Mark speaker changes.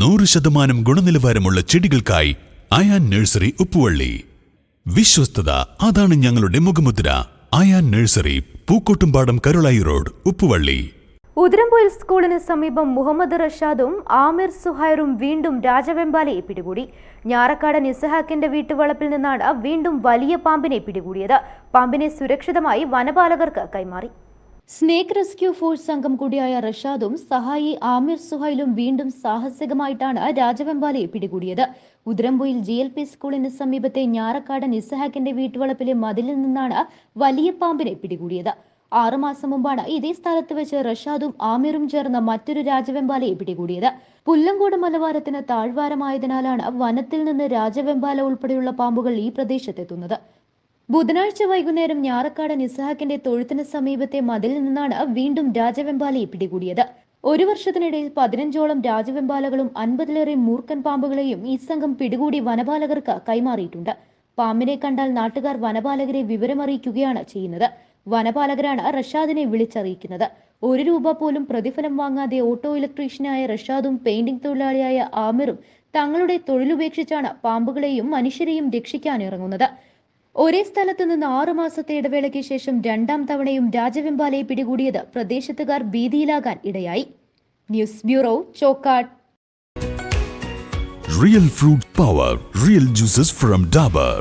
Speaker 1: നൂറ് ശതമാനം ഗുണനിലവാരമുള്ള ചെടികൾക്കായി അയാൻ നഴ്സറി ഉപ്പുവള്ളി. വിശ്വസ്തത അതാണ് ഞങ്ങളുടെ മുഖമുദ്ര. Ayan nursery Pookkottumpadam Karulai road Uppuvalli.
Speaker 2: ഉദരമ്പൂർ സ്കൂളിന് സമീപം മുഹമ്മദ് റഷാദും ആമിർ സുഹൈറും വീണ്ടും രാജവെമ്പാലയെ പിടികൂടി. ഞാറക്കാട് നിസഹാക്കിന്റെ വീട്ടുവളപ്പിൽ നിന്നാണ് വീണ്ടും വലിയ പാമ്പിനെ പിടികൂടിയത്. പാമ്പിനെ സുരക്ഷിതമായി വനപാലകർക്ക് കൈമാറി. സ്നേക്ക് റെസ്ക്യൂ ഫോഴ്സ് അംഗം കൂടിയായ റഷാദും സഹായി ആമിർ സുഹൈലും വീണ്ടും സാഹസികമായിട്ടാണ് രാജവെമ്പാലയെ പിടികൂടിയത്. ഉദരമ്പുയിൽ ജി എൽ പി സ്കൂളിന് സമീപത്തെ ഞാറക്കാട് നിസ്സഹാക്കിന്റെ വീട്ടുവളപ്പിലെ മതിലിൽ നിന്നാണ് വലിയ പാമ്പിനെ പിടികൂടിയത്. ആറുമാസം മുമ്പാണ് ഇതേ സ്ഥലത്ത് വെച്ച് റഷാദും ആമിറും ചേർന്ന മറ്റൊരു രാജവെമ്പാലയെ പിടികൂടിയത്. പുല്ലങ്കോട് മലവാരത്തിന് താഴ്വാരമായതിനാലാണ് വനത്തിൽ നിന്ന് രാജവെമ്പാല ഉൾപ്പെടെയുള്ള പാമ്പുകൾ ഈ പ്രദേശത്തെത്തുന്നത്. ബുധനാഴ്ച വൈകുന്നേരം ഞാറക്കാട് നിസ്ഹാക്കിന്റെ തൊഴുത്തിന് സമീപത്തെ മതിലിൽ നിന്നാണ് വീണ്ടും രാജവെമ്പാലയെ പിടികൂടിയത്. ഒരു വർഷത്തിനിടയിൽ പതിനഞ്ചോളം രാജവെമ്പാലകളും അൻപതിലേറെ മൂർക്കൻ പാമ്പുകളെയും ഈ സംഘം പിടികൂടി വനപാലകർക്ക് കൈമാറിയിട്ടുണ്ട്. പാമ്പിനെ കണ്ടാൽ നാട്ടുകാർ വനപാലകരെ വിവരമറിയിക്കുകയാണ് ചെയ്യുന്നത്. വനപാലകരാണ് റഷാദിനെ വിളിച്ചറിയിക്കുന്നത്. ഒരു രൂപ പോലും പ്രതിഫലം വാങ്ങാതെ ഓട്ടോ ഇലക്ട്രീഷ്യനായ റഷാദും പെയിന്റിംഗ് തൊഴിലാളിയായ ആമിറും തങ്ങളുടെ തൊഴിലുപേക്ഷിച്ചാണ് പാമ്പുകളെയും മനുഷ്യരെയും രക്ഷിക്കാൻ ഇറങ്ങുന്നത് ഒരേ സ്ഥലത്ത് നിന്ന് ആറുമാസത്തെ ഇടവേളയ്ക്ക് ശേഷം രണ്ടാം തവണയും രാജവെമ്പാലയെ പിടികൂടിയത് പ്രദേശത്തുകാർ ഭീതിയിലാകാൻ ഇടയായി. News bureau Chokkad.
Speaker 1: Real fruit power real juices from Dabur